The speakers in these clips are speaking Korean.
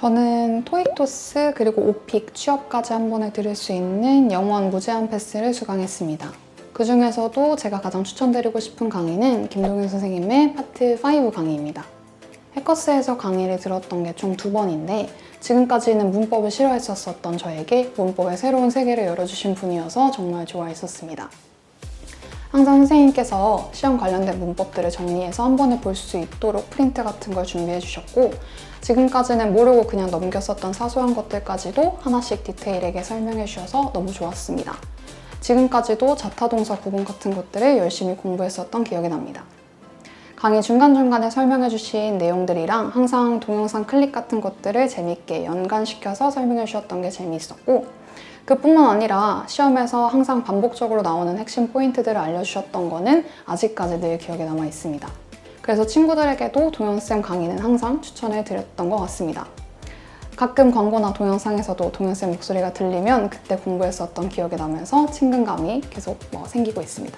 저는 토익토스 그리고 오픽 취업까지 한 번에 들을 수 있는 영원 무제한 패스를 수강했습니다. 그 중에서도 제가 가장 추천드리고 싶은 강의는 김동윤 선생님의 파트 5 강의입니다. 해커스에서 강의를 들었던 게 총 두 번인데 지금까지는 문법을 싫어했었던 저에게 문법의 새로운 세계를 열어주신 분이어서 정말 좋아했었습니다. 항상 선생님께서 시험 관련된 문법들을 정리해서 한 번에 볼 수 있도록 프린트 같은 걸 준비해 주셨고 지금까지는 모르고 그냥 넘겼었던 사소한 것들까지도 하나씩 디테일하게 설명해 주셔서 너무 좋았습니다. 지금까지도 자타동사 구분 같은 것들을 열심히 공부했었던 기억이 납니다. 강의 중간중간에 설명해 주신 내용들이랑 항상 동영상 클립 같은 것들을 재밌게 연관시켜서 설명해 주셨던 게 재미있었고 그뿐만 아니라 시험에서 항상 반복적으로 나오는 핵심 포인트들을 알려주셨던 거는 아직까지 늘 기억에 남아 있습니다. 그래서 친구들에게도 동현쌤 강의는 항상 추천해 드렸던 것 같습니다. 가끔 광고나 동영상에서도 동현쌤 목소리가 들리면 그때 공부했었던 기억이 나면서 친근감이 계속 뭐 생기고 있습니다.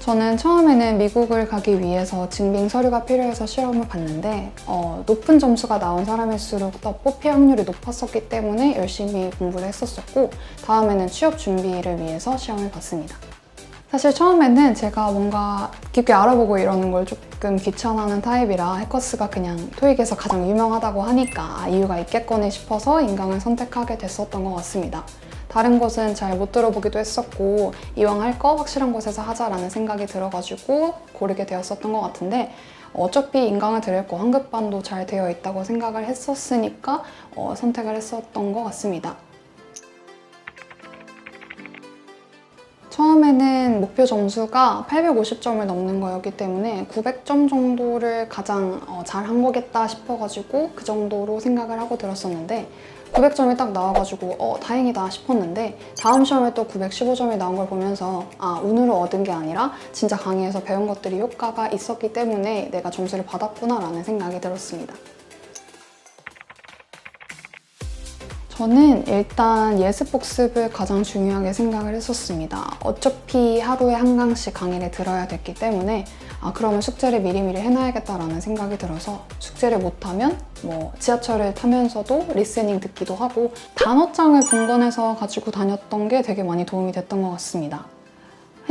저는 처음에는 미국을 가기 위해서 증빙 서류가 필요해서 시험을 봤는데 어, 높은 점수가 나온 사람일수록 더 뽑힐 확률이 높았었기 때문에 열심히 공부를 했었었고 다음에는 취업 준비를 위해서 시험을 봤습니다. 사실 처음에는 제가 뭔가 깊게 알아보고 이러는 걸 조금 귀찮아하는 타입이라 해커스가 그냥 토익에서 가장 유명하다고 하니까 아, 이유가 있겠거니 싶어서 인강을 선택하게 됐었던 것 같습니다. 다른 곳은 잘 못 들어보기도 했었고 이왕 할 거 확실한 곳에서 하자라는 생각이 들어가지고 고르게 되었었던 것 같은데 어차피 인강을 들을 거 환급반도 잘 되어 있다고 생각을 했었으니까 어, 선택을 했었던 것 같습니다. 처음에는 목표 점수가 850점을 넘는 거였기 때문에 900점 정도를 가장 어, 잘한 거겠다 싶어가지고 그 정도로 생각을 하고 들었었는데 900점이 딱 나와가지고 어 다행이다 싶었는데 다음 시험에 또 915점이 나온 걸 보면서 아 운으로 얻은 게 아니라 진짜 강의에서 배운 것들이 효과가 있었기 때문에 내가 점수를 받았구나 라는 생각이 들었습니다. 저는 일단 예습 복습을 가장 중요하게 생각을 했었습니다. 어차피 하루에 한 강씩 강의를 들어야 됐기 때문에 아 그러면 숙제를 미리미리 해놔야겠다라는 생각이 들어서 숙제를 못하면 뭐 지하철을 타면서도 리스닝 듣기도 하고 단어장을 분권해서 가지고 다녔던 게 되게 많이 도움이 됐던 것 같습니다.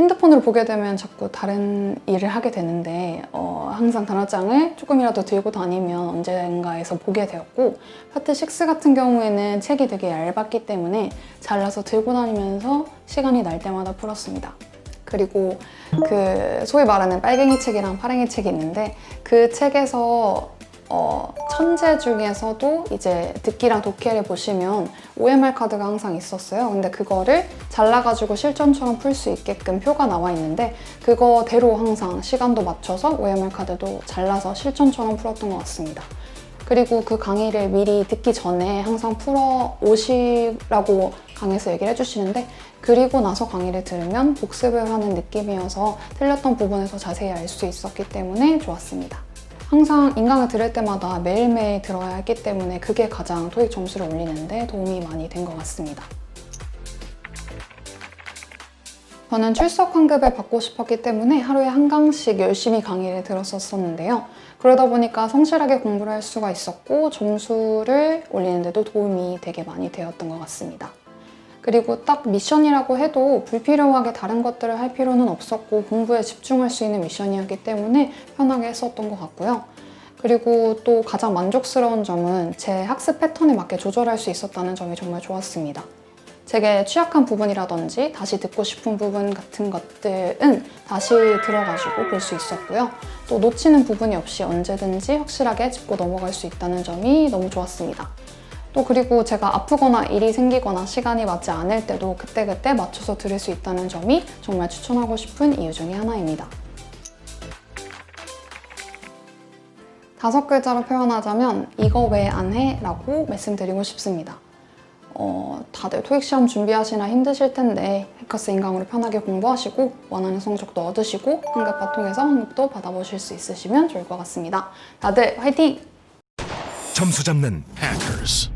핸드폰으로 보게 되면 자꾸 다른 일을 하게 되는데 어, 항상 단어장을 조금이라도 들고 다니면 언젠가에서 보게 되었고 파트 6 같은 경우에는 책이 되게 얇았기 때문에 잘라서 들고 다니면서 시간이 날 때마다 풀었습니다. 그리고 그 소위 말하는 빨갱이 책이랑 파랭이 책이 있는데 그 책에서 어, 천재 중에서도 이제 듣기랑 독해를 보시면 OMR 카드가 항상 있었어요. 근데 그거를 잘라가지고 실전처럼 풀 수 있게끔 표가 나와 있는데 그거대로 항상 시간도 맞춰서 OMR 카드도 잘라서 실전처럼 풀었던 것 같습니다. 그리고 그 강의를 미리 듣기 전에 항상 풀어 오시라고 강의에서 얘기를 해주시는데 그리고 나서 강의를 들으면 복습을 하는 느낌이어서 틀렸던 부분에서 자세히 알 수 있었기 때문에 좋았습니다. 항상 인강을 들을 때마다 매일매일 들어야 했기 때문에 그게 가장 토익 점수를 올리는데 도움이 많이 된 것 같습니다. 저는 출석 환급을 받고 싶었기 때문에 하루에 한 강씩 열심히 강의를 들었었는데요. 그러다 보니까 성실하게 공부를 할 수가 있었고 점수를 올리는데도 도움이 되게 많이 되었던 것 같습니다. 그리고 딱 미션이라고 해도 불필요하게 다른 것들을 할 필요는 없었고 공부에 집중할 수 있는 미션이었기 때문에 편하게 했었던 것 같고요. 그리고 또 가장 만족스러운 점은 제 학습 패턴에 맞게 조절할 수 있었다는 점이 정말 좋았습니다. 제게 취약한 부분이라든지 다시 듣고 싶은 부분 같은 것들은 다시 들어가지고 볼 수 있었고요. 또 놓치는 부분이 없이 언제든지 확실하게 짚고 넘어갈 수 있다는 점이 너무 좋았습니다. 또 그리고 제가 아프거나 일이 생기거나 시간이 맞지 않을 때도 그때그때 맞춰서 들을 수 있다는 점이 정말 추천하고 싶은 이유 중에 하나입니다. 다섯 글자로 표현하자면 이거 왜 안 해? 라고 말씀드리고 싶습니다. 어, 다들 토익 시험 준비하시나 힘드실 텐데 해커스 인강으로 편하게 공부하시고 원하는 성적도 얻으시고 한급파 통해서 환급도 받아보실 수 있으시면 좋을 것 같습니다. 다들 화이팅! 점수 잡는 Hackers.